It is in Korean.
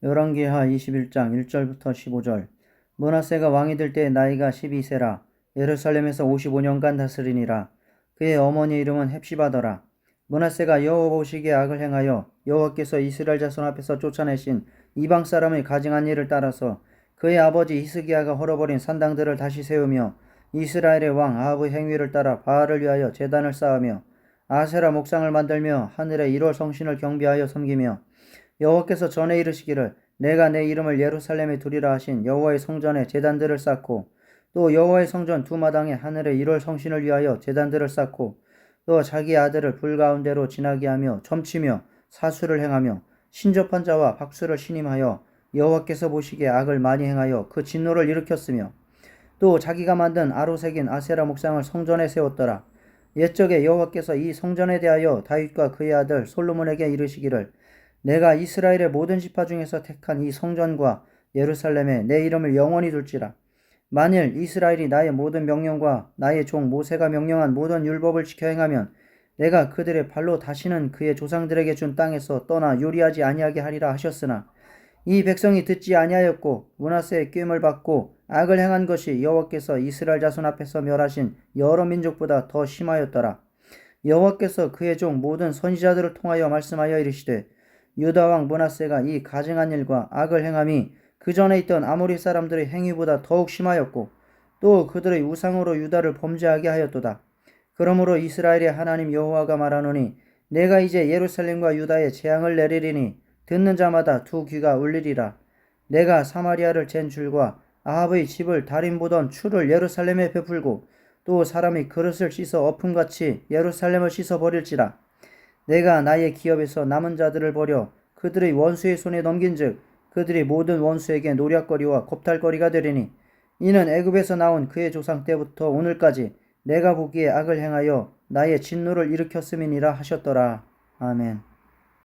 열왕기하 21장 1절부터 15절. 문하세가 왕이 될 때 나이가 12세라. 예루살렘에서 55년간 다스리니라. 그의 어머니 이름은 헵시바더라. 문하세가 여호와 보시기에 악을 행하여 여호와께서 이스라엘 자손 앞에서 쫓아내신 이방 사람의 가증한 일을 따라서 그의 아버지 히스기야가 헐어버린 산당들을 다시 세우며 이스라엘의 왕 아합의 행위를 따라 바알을 위하여 제단을 쌓으며 아세라 목상을 만들며 하늘의 1월 성신을 경배하여 섬기며 여호와께서 전에 이르시기를 내가 내 이름을 예루살렘에 두리라 하신 여호와의 성전에 제단들을 쌓고 또 여호와의 성전 두 마당에 하늘의 1월 성신을 위하여 제단들을 쌓고 또 자기 아들을 불 가운데로 지나게 하며 점치며 사수를 행하며 신접한 자와 박수를 신임하여 여호와께서 보시기에 악을 많이 행하여 그 진노를 일으켰으며 또 자기가 만든 아로색인 아세라 목상을 성전에 세웠더라. 옛적에 여호와께서 이 성전에 대하여 다윗과 그의 아들 솔로몬에게 이르시기를 내가 이스라엘의 모든 지파 중에서 택한 이 성전과 예루살렘에 내 이름을 영원히 둘지라. 만일 이스라엘이 나의 모든 명령과 나의 종 모세가 명령한 모든 율법을 지켜 행하면 내가 그들의 발로 다시는 그의 조상들에게 준 땅에서 떠나 요리하지 아니하게 하리라 하셨으나 이 백성이 듣지 아니하였고 문하세의 꾀임을 받고 악을 행한 것이 여호와께서 이스라엘 자손 앞에서 멸하신 여러 민족보다 더 심하였더라. 여호와께서 그의 종 모든 선지자들을 통하여 말씀하여 이르시되 유다 왕 문하세가 이 가증한 일과 악을 행함이 그 전에 있던 아모리 사람들의 행위보다 더욱 심하였고 또 그들의 우상으로 유다를 범죄하게 하였도다. 그러므로 이스라엘의 하나님 여호와가 말하노니 내가 이제 예루살렘과 유다에 재앙을 내리리니 듣는 자마다 두 귀가 울리리라. 내가 사마리아를 잰 줄과 아합의 집을 달인 보던 추를 예루살렘에 베풀고 또 사람이 그릇을 씻어 엎음같이 예루살렘을 씻어 버릴지라. 내가 나의 기업에서 남은 자들을 버려 그들의 원수의 손에 넘긴즉 그들이 모든 원수에게 노략거리와 겁탈거리가 되리니 이는 애굽에서 나온 그의 조상 때부터 오늘까지 내가 보기에 악을 행하여 나의 진노를 일으켰음이니라 하셨더라. 아멘.